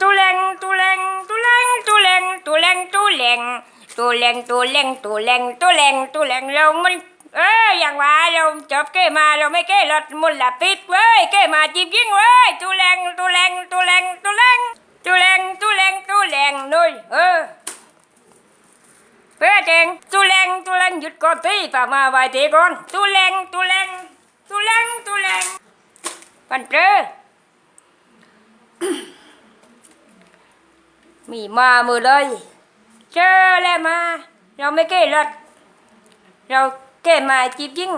ตูแรงตูแรงตูแรงตูแรงตูแรงตูแรงตูแรงตูแรงตูแรงตูแรงตูแรงเรามันเอออย่างว่าเราจบเก้มาเราไม่เก้รถมุลละปิดเว้ยเก้มาจีบยิงเว้ยตูแรงตูแรงตูแรงตูแรงตูแรงตูแรงตูแรงนุ้ยเออเพื่อเจงตูแรงตูแรงหยุดก่อนที่ป่ามาไว้ทีก่อนตูแรงตูแรงตูแรงตูแรงปันเจอ มีมามือเลย เจอแล้วมา เราไม่เก้รถเราเก้มาจีบยิง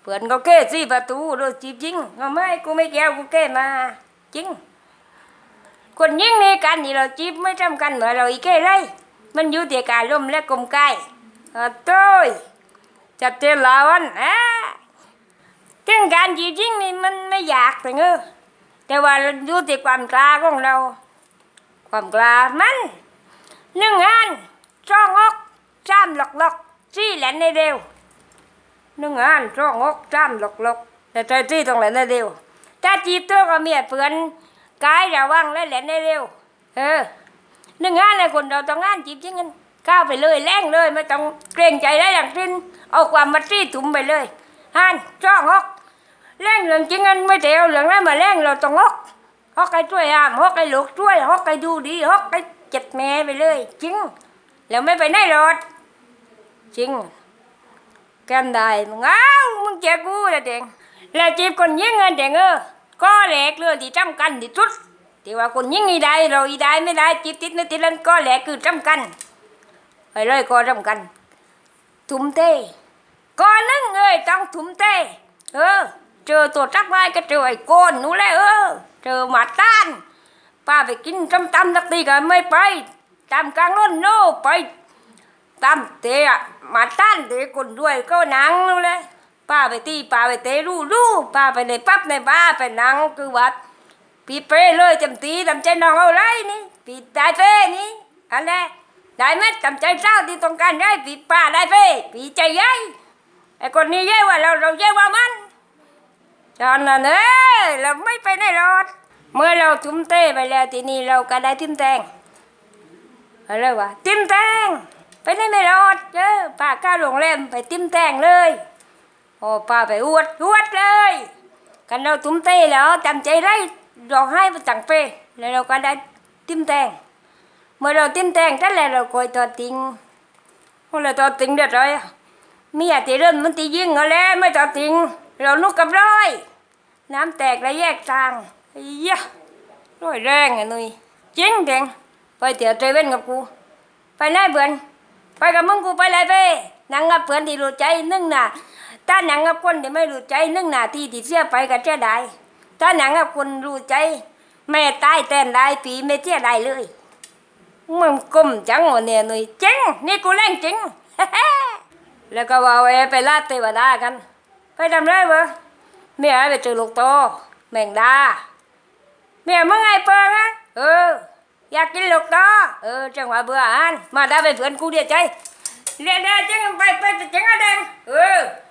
เพื่อนก็เก้สี่ประตูเราจีบยิงเอาไม่กูไม่แก้วกูเก้มาจริงคนยิงในกันนี่เราจีบไม่จำกันเหมือนเราอีกเก้ไรมันอยู่ที่การร่มและกลมกายเอาต้ยจับเจลาวันอะถึงการจีบยิงนี่มันไม่อยากแต่เงอแต่ว่าอยู่ที่ความกล้าของเรา ความกล้ามันหนึ่งอันสองอกสามหลอกหลอกสี่แหลนในเดียวหนึ่งอันสองอกสามหลอกหลอกแต่ใจที่ตรงแหลนในเดียวถ้าจีบตัวก็เมียเปือนกายระวังและแหลนในเดียวเออหนึ่งอันเลยคนเราต้องงานจีบจริงกันก้าวไปเลยแรงเลยไม่ต้องเกรงใจได้อย่างสิ้นเอาความมาจี้ถุมไปเลยอันสองอกแรงเหลืองจริงกันไม่เดียวเหลืองนั้นมาแรงเราต้องอก ฮอกไก่ช่วยอ่ามฮอกไก่ลูกช่วยฮอกไก่ดูดีฮอกไก่เจ็ดแม่ไปเลย จริง แล้วไม่ไปไหนหรอกจริงแกันได้มึงอ้าวมึงเจ้ากูละเด็งแล้วจีบคนยิงเงินเด็งเออก็แหลกเรื่องที่จำกันที่สุดที่ว่าคนยิงอีได้เราอีได้ไม่ได้จีบติดไม่ติดแล้วก็แหลกคือจำกันไปเลยก็จำกันทุ่มเทก่อนนึงเอ้ยต้องทุ่มเทเออเจอตัวจักไม้ก็เจอไอ้โกนนู้นแหละเออ เจอหมาต้านป้าไปกินส้มตำสักทีก็ไม่ไปตำกลางร่นโน่ไปตำเตะหมาต้านเตะคนด้วยก็หนังเลยป้าไปตีป้าไปเตะรู้รู้ป้าไปในปั๊บในบ้าไปหนังคือวัดปีเป้เลยจำตีจำใจน้องเอาไรนี่ปีได้เป้นี่อันนี้ได้ไหมจำใจเจ้าที่ต้องการได้ปีป้าได้เป้ปีใจใหญ่ไอ้คนนี้เย่ว่าเราเราเย่ว่ามัน จอนน่ะเอ้ยเราไม่ไปไหนรอดเมื่อเราทุ่มเทไปแล้วทีนี้เราก็ได้ทิมแตงอะไรวะทิมแตงไปไหนไม่รอดเจอป้าก้าวโรงแรมไปทิมแตงเลยโอ้ป้าไปอวดอวดเลยกันเราทุ่มเทแล้วจำใจได้ร้องไห้ไปตังเปแล้วเราก็ได้ทิมแตงเมื่อเราทิมแตงนั่นแหละเราคอยตัวติงโอ้เราตัวติงเด็ดเลยอะเมียที่เริ่มมันตียิงเอาแล้วไม่ตัวติง เรานุกกับร้อย น้ำแตกแล้วแยกทางไอ้ยะร้อยแรงไอ้นุ้ยจริงเด็งไปเตี๋ยวเจเว่นกับกู ไปไหนเพื่อนไปกับมึงกูไปเลยไปนังกับเพื่อนที่รู้ใจนึ่งหน่ะถ้านังกับคนที่ไม่รู้ใจนึ่งหน้าที่ที่เสียไปก็เสียดายถ้านังกับคนรู้ใจ แม่ตายแทนได้ปีไม่เสียดายเลยมึงกุมจังวะเนี่ยนุ้ยจริงนี่กูแรงจริงแล้วก็ว่าไว้ไปลาดเทวดากัน ไปทำไรวะเมียไปเจอลูกโตแมงดาเมียมื่อไงเปิงอะเออ อยากกินลูกโตเออจังหวะเบื่ออันมาได้ไปเพื่อนกูเดียวใจเรียนได้จังไปไปจังอะไรเออ